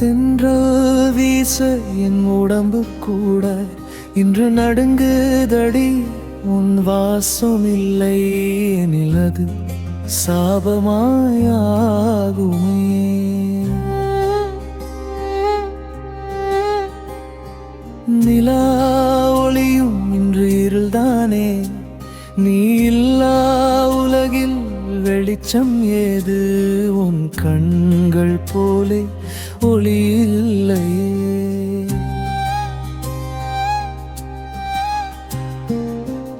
தென்றல் வீச என் உடம்பு கூட. இன்று நடுங்குதடி உன் வாசம் இல்லை நிலது சாபமாயாகுமே. நிலா ஒளியும் இன்று இருள்தானே. நீ இல்லா உலகில் வெளிச்சம் ஏது? உன் கண்கள் போலே ஒளி இல்லையே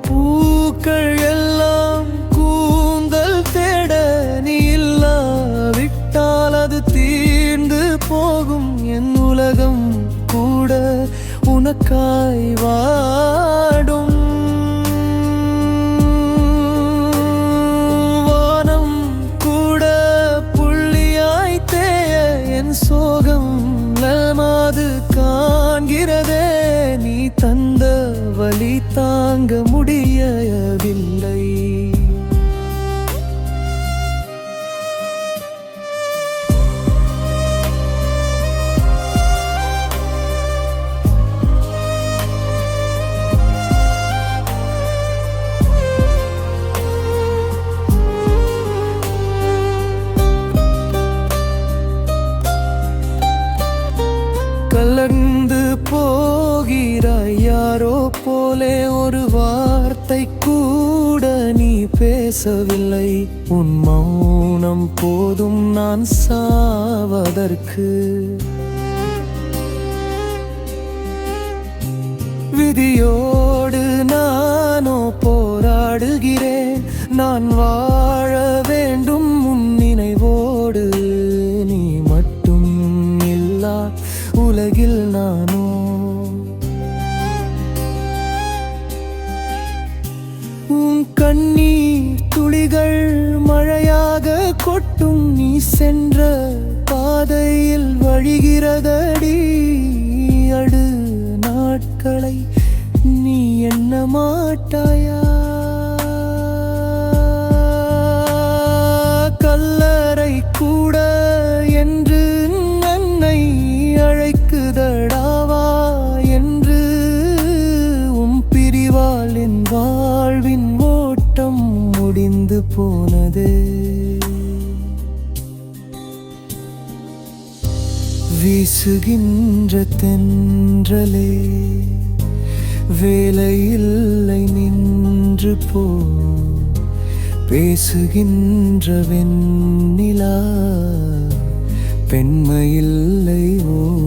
பூக்கள் எல்லாம் கூந்தல் தேட நீ இல்லாவிட்டால் அது தீர்ந்து போகும். என் உலகம் கூட உனக்காய் வா தந்த வலி தாங்க முடியவில்லை. கலந்து போகிறாய். யாரோ போலே ஒரு வார்த்தை கூட நீ பேசவில்லை. உன் மௌனம் போதும் நான் சாவதற்கு. விதியோடு நானோ போராடுகிறேன். நான் வா உலகில் நானோ? உன் கண்ணீர் துளிகள் மழையாக கொட்டும் நீ சென்ற பாதையில் வழிகிறதடி. அடு நாட்களை நீ என்ன மாட்டாயா? கல்லறை கூட போனது. வீசுகின்ற தென்றலே வேலையில்லை நின்று போ. பேசுகின்ற வெண்ணிலா பெண்மையில்லை ஓ.